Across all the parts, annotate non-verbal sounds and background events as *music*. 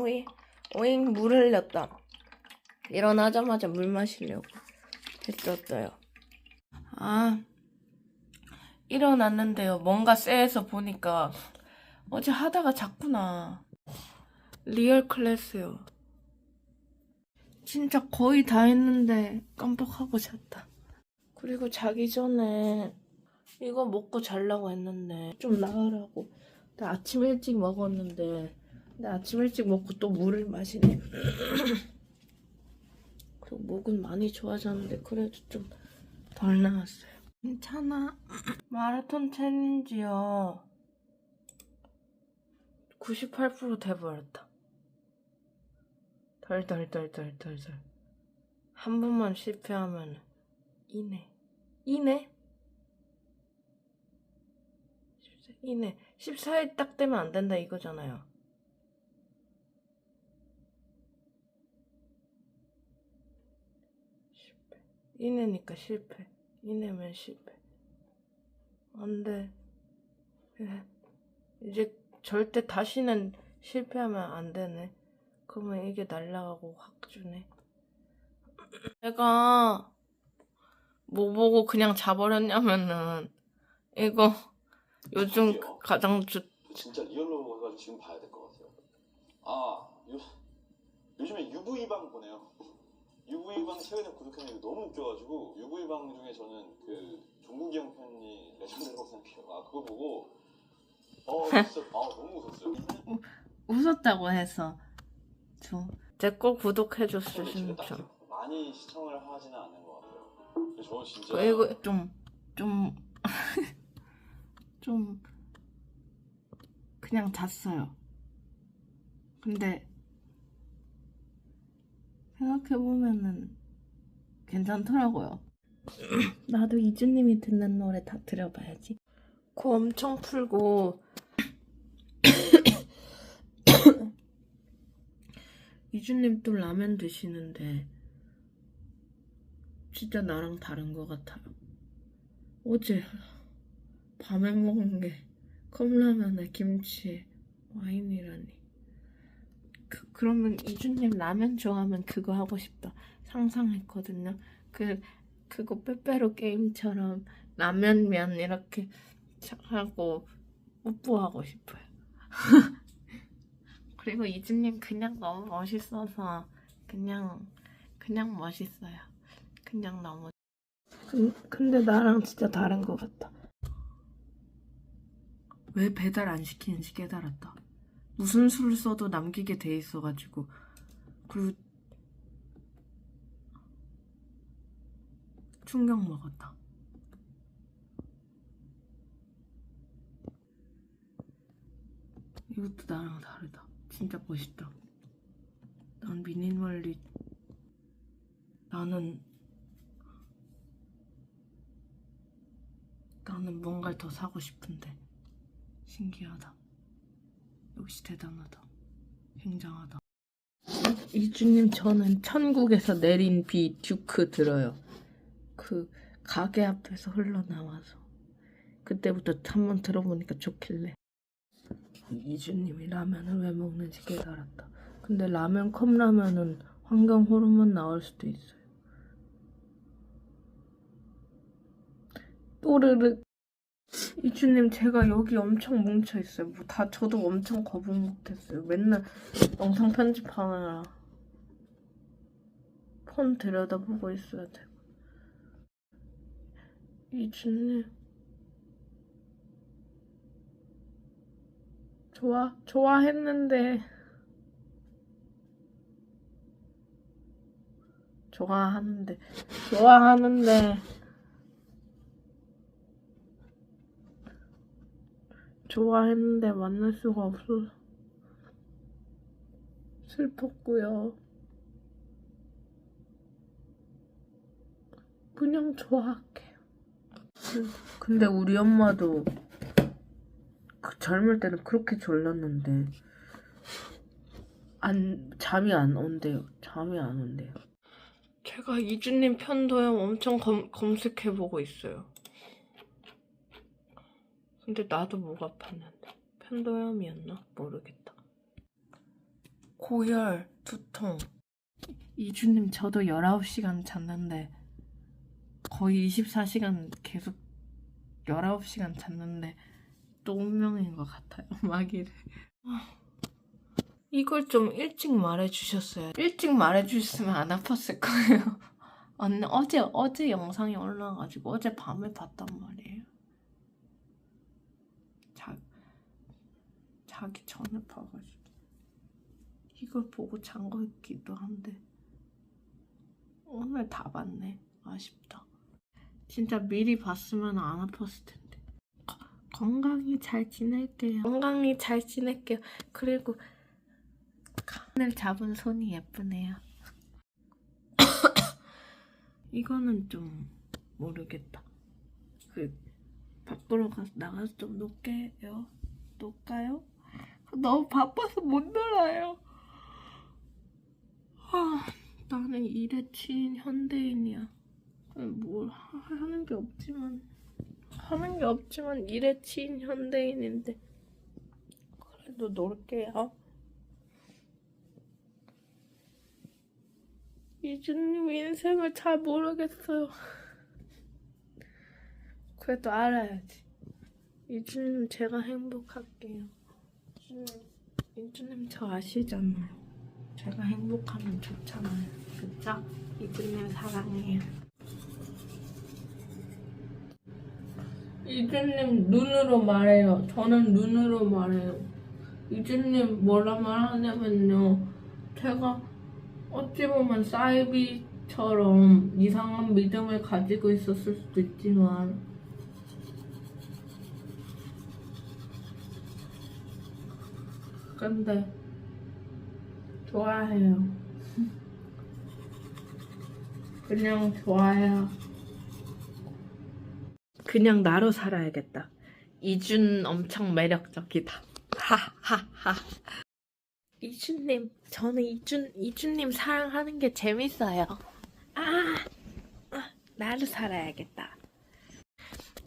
오잉 오잉 물 흘렸다. 일어나자마자 물 마시려고 했었어요. 아 일어났는데요. 뭔가 쎄해서 보니까 어제 하다가 잤구나. 리얼 클래스요. 진짜 거의 다 했는데 깜빡하고 잤다. 그리고 자기 전에 이거 먹고 자려고 했는데 좀 나으라고. 아침 일찍 먹었는데 근데 아침 일찍 먹고 또 물을 마시네. *clears throat* 그리고 목은 많이 좋아졌는데 그래도 좀 덜 나왔어요. 괜찮아. *clears throat* 마라톤 챌린지요. 98% 돼버렸다. 덜덜덜덜덜덜. 한 번만 실패하면 이내. 이내? 14, 이내. 14일 딱 되면 안 된다 이거잖아요 이내니까 실패 이내면 실패 안돼 이제 절대 다시는 실패하면 안 되네 그러면 이게 날라가고 확 주네 내가 뭐 보고 그냥 자버렸냐면은 이거 요즘 저기요? 가장 좋 진짜 리얼로 지금 봐야 될 것 같아요. 아, 요, 요즘에 UV방 보네요. UV방 최근에 구독했는데 너무 웃겨가지고 UV방 중에 저는 그 종국이 형 편이 레전드라고 생각해요. 아 그거 보고 어 진짜 아 너무 웃었어요. 웃었다고 해서 저 제 거 구독해 근데 줬으면 진짜 딱히 좀 많이 시청을 하지는 않는 것 같아요. 근데 저는 진짜 그리고 좀좀 *laughs* 좀 그냥 잤어요. 근데 생각해보면은 괜찮더라고요. *clears throat* 나도 이주님이 듣는 노래 다 들어봐야지. 코 엄청 풀고 *clears throat* 이주님 또 라면 드시는데 진짜 나랑 다른 것 같아요. 어제 밤에 먹은 게 컵라면에 김치에 와인이라니. 그, 그러면 이주님 라면 좋아하면 그거 하고 싶다. 상상했거든요. 그, 그거 빼빼로 게임처럼 라면면 이렇게 하고 뽀뽀하고 싶어요. *laughs* 그리고 이주님 그냥 너무 멋있어서 그냥, 그냥 멋있어요. 그냥 너무. 근, 근데 나랑 진짜 다른 것 같다. 왜 배달 안 시키는지 깨달았다. 무슨 수를 써도 남기게 돼 있어가지고 그리고 충격 먹었다. 이것도 나랑 다르다. 진짜 멋있다. 난 미니멀리 나는 나는 뭔가를 더 사고 싶은데 신기하다. 역시 대단하다. 굉장하다. 이주님 저는 천국에서 내린 비 듀크 들어요. 그 가게 앞에서 흘러나와서 그때부터 한번 들어보니까 좋길래 이주님이 라면을 왜 먹는지 깨달았다. 근데 라면 컵라면은 환경 호르몬 나올 수도 있어요. 또르르 이주님 제가 여기 엄청 뭉쳐 있어요. 뭐 다 저도 엄청 거북 못했어요. 맨날 영상 편집하느라 폰 들여다보고 있어야 돼. 이주님 좋아 좋아했는데 좋아하는데 좋아하는데 좋아했는데 만날 수가 없어서 슬펐고요. 그냥 좋아할게요. 근데 우리 엄마도 그 젊을 때는 그렇게 졸랐는데 안 잠이 안 온대요. 잠이 안 온대요. 제가 이주님 편도염 엄청 검, 검색해보고 있어요. 근데 나도 목 아팠는데 편도염이었나 모르겠다. 고열, 두통. 이주님 저도 19시간 잤는데 거의 24시간 계속 19시간 잤는데 또 운명인 것 같아요. *laughs* 마기를. 아, 이걸 좀 일찍 말해주셨어요. 일찍 말해주셨으면 안 아팠을 거예요. *laughs* 언니 어제 어제 영상이 올라와가지고 어제 밤에 봤단 말이에요. 자 자기 전에 봐가지고 이걸 보고 잔 거기도 한데 오늘 다 봤네. 아쉽다. 진짜 미리 봤으면 안 아팠을 텐데. 거- 건강히 잘 지낼게요. 건강히 잘 지낼게요. 그리고 하늘 잡은 손이 예쁘네요. *coughs* 이거는 좀 모르겠다. 그 밖으로 가서 나가서 좀 놀게요. 놀까요? 너무 바빠서 못 놀아요. 아, 나는 일에 치인 현대인이야. 뭘 하- 하는 게 없지만 하는 게 없지만 일에 치인 현대인인데 그래도 놀게요. 이준님 인생을 잘 모르겠어요. 그래도 알아야지. 이준님 제가 행복할게요. 이준님 저 아시잖아요. 제가 행복하면 좋잖아요. 그쵸? 이준님 사랑해요. 이준님 눈으로 말해요. 저는 눈으로 말해요. 이준님 뭐라 말하냐면요. 제가 어찌 보면 사이비처럼 이상한 믿음을 가지고 있었을 수도 있지만 근데 좋아해요. *laughs* 그냥 좋아해요. 그냥 나로 살아야겠다. 이준 엄청 매력적이다. 하하하. 이준님, 저는 이준 이준님 사랑하는 게 재밌어요. 아, 아 나로 살아야겠다.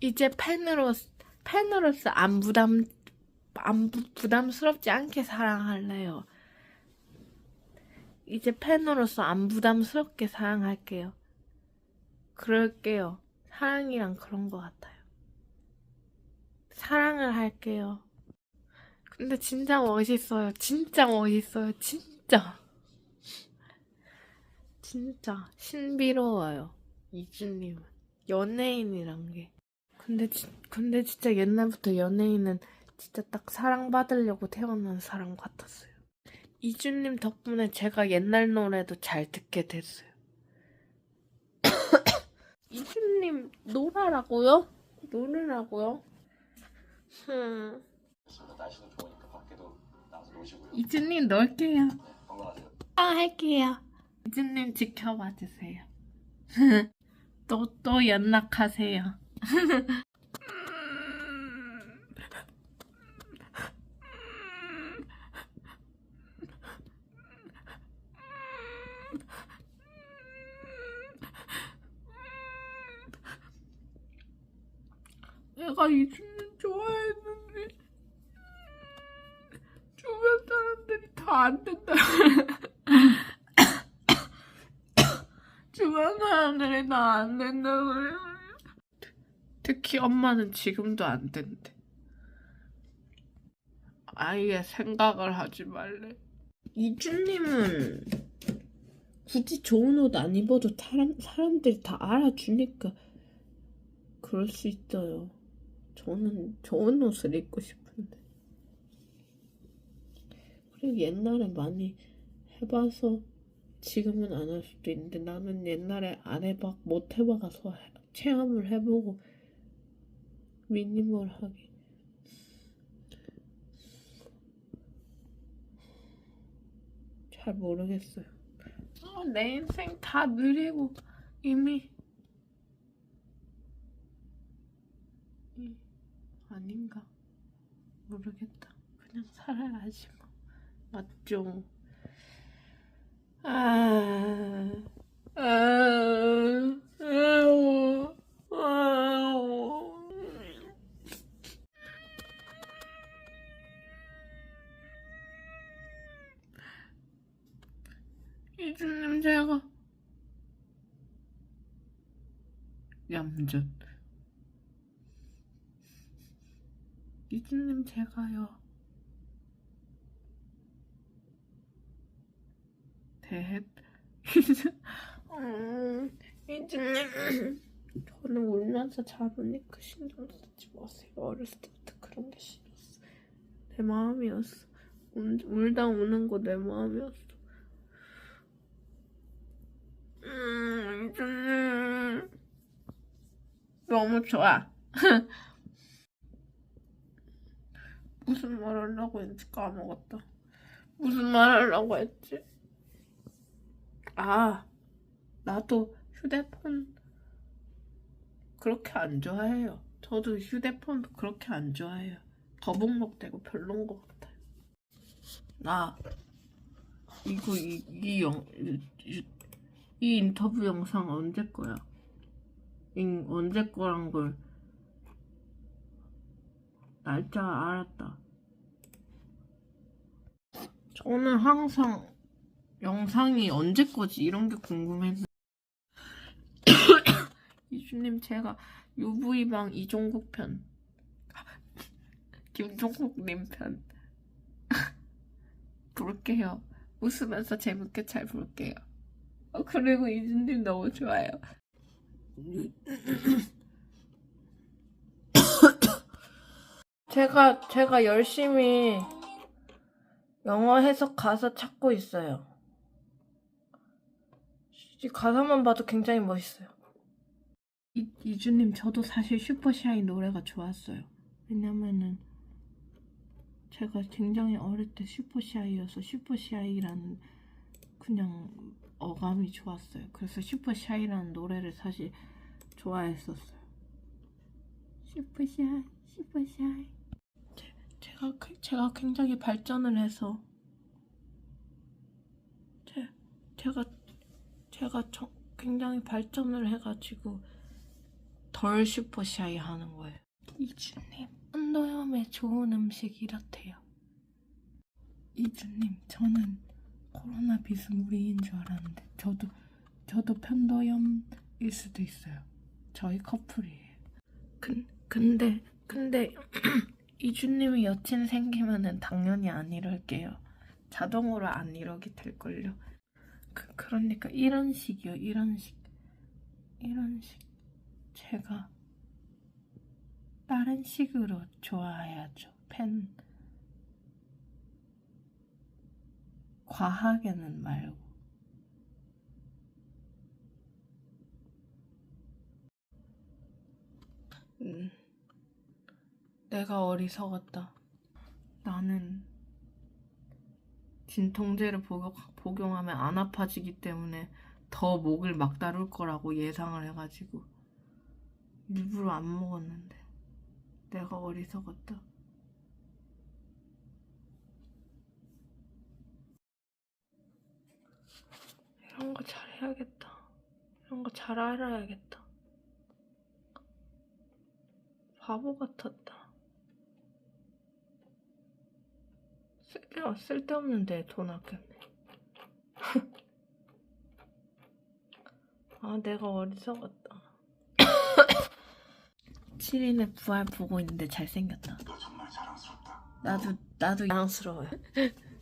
이제 팬으로서 팬으로서 안 부담 안 부, 부담스럽지 않게 사랑할래요. 이제 팬으로서 안 부담스럽게 사랑할게요. 그럴게요. 사랑이란 그런 것 같아요. 사랑을 할게요. 근데 진짜 멋있어요. 진짜 멋있어요. 진짜. 진짜 신비로워요. 이준님은. 연예인이란 게. 근데, 지, 근데 진짜 옛날부터 연예인은 진짜 딱 사랑받으려고 태어난 사람 같았어요. 이준님 덕분에 제가 옛날 노래도 잘 듣게 됐어요. *coughs* 이준님 나가서 노시고요. 이준님 놀게요. 아, 할게요. 이준님 지켜봐 주세요. *laughs* 또, 또 연락하세요. *laughs* 내가 이준님 좋아했는데 주변 사람들이 다 안 된다. 주변 사람들이 다 안 된다 그래. 특히 엄마는 지금도 안 된대. 아예 생각을 하지 말래. 이준님은 굳이 좋은 옷 안 입어도 사람, 사람들이 다 알아주니까 그럴 수 있어요. 저는 좋은 옷을 입고 싶은데. 그리고 옛날에 많이 해봐서 지금은 안 할 수도 있는데 나는 옛날에 안 해봐 못 해봐서 해- 체험을 해보고 미니멀하게 잘 모르겠어요. 아, 내 인생 다 느리고 이미 이- 아닌가 모르겠다. 그냥 살아야지 뭐. 맞죠? 아, 아. 이준님 제가 얌전 이준님 제가요. 대햇 *laughs* 음, 이준님 저는 울면서 자르니까 신경 쓰지 마세요. 어렸을 때부터 그런 게 싫었어. 내 마음이었어. 울, 울다 우는 거 내 마음이었어. 음, 이준님 너무 좋아 *laughs* 무슨 말 하려고 했지 까먹었다. 무슨 말 하려고 했지? 아 나도 휴대폰 그렇게 안 좋아해요. 저도 휴대폰 그렇게 안 좋아해요. 거북목되고 별론 것 같아요. 나 이거 이, 이, 영, 이, 이, 이 인터뷰 영상 언제 거야? 인, 언제 거란 걸 날짜 알았다. 저는 항상 영상이 언제 거지 이런 게 궁금했는데 *coughs* 이주님 제가 UV방 이종국 편 *laughs* 김종국님 편 *laughs* 볼게요. 웃으면서 재밌게 잘 볼게요. 어, 그리고 이준님 너무 좋아요. *coughs* 제가 제가 열심히 영어 해석 가사 찾고 있어요. 이 가사만 봐도 굉장히 멋있어요. 이, 이주님 저도 사실 슈퍼샤이 노래가 좋았어요. 왜냐면은 제가 굉장히 어릴 때 슈퍼샤이여서 슈퍼샤이라는 그냥 어감이 좋았어요. 그래서 슈퍼샤이라는 노래를 사실 좋아했었어요. 슈퍼샤이, 슈퍼샤이. 제, 제가 그- 제가 굉장히 발전을 해서 제 제가 제가 저, 굉장히 발전을 해가지고 덜 슈퍼샤이 하는 거예요. 이주님, 한도염에 좋은 음식 이렇대요. 이주님, 저는 코로나 비스무리인 줄 알았는데 저도 저도 편도염일 수도 있어요. 저희 커플이에요. 근 근데 근데 *clears throat* 이주님이 여친 생기면은 당연히 안 이럴게요. 자동으로 안 이러게 될 걸요. 그 그러니까 이런 식이요, 이런 식, 이런 식. 제가 다른 식으로 좋아해야죠. 팬 과하게는 말고. 음, 내가 어리석었다. 나는 진통제를 복용, 복용 하면 안 아파지기 때문에 더 목을 막 다룰 거라고 예상을 해가지고 일부러 안 먹었는데 내가 어리석었다. 이런 거 잘해야겠다. 이런 거 잘 알아야겠다. 바보 같았다. 쓸데, 쓸데없는데 돈 아꼈네. *laughs* 아, 내가 어리석었다. 7인의 *coughs* 부활 보고 있는데 잘생겼다. 너 정말 자랑스럽다. 나도, 나도 자랑스러워요. *laughs*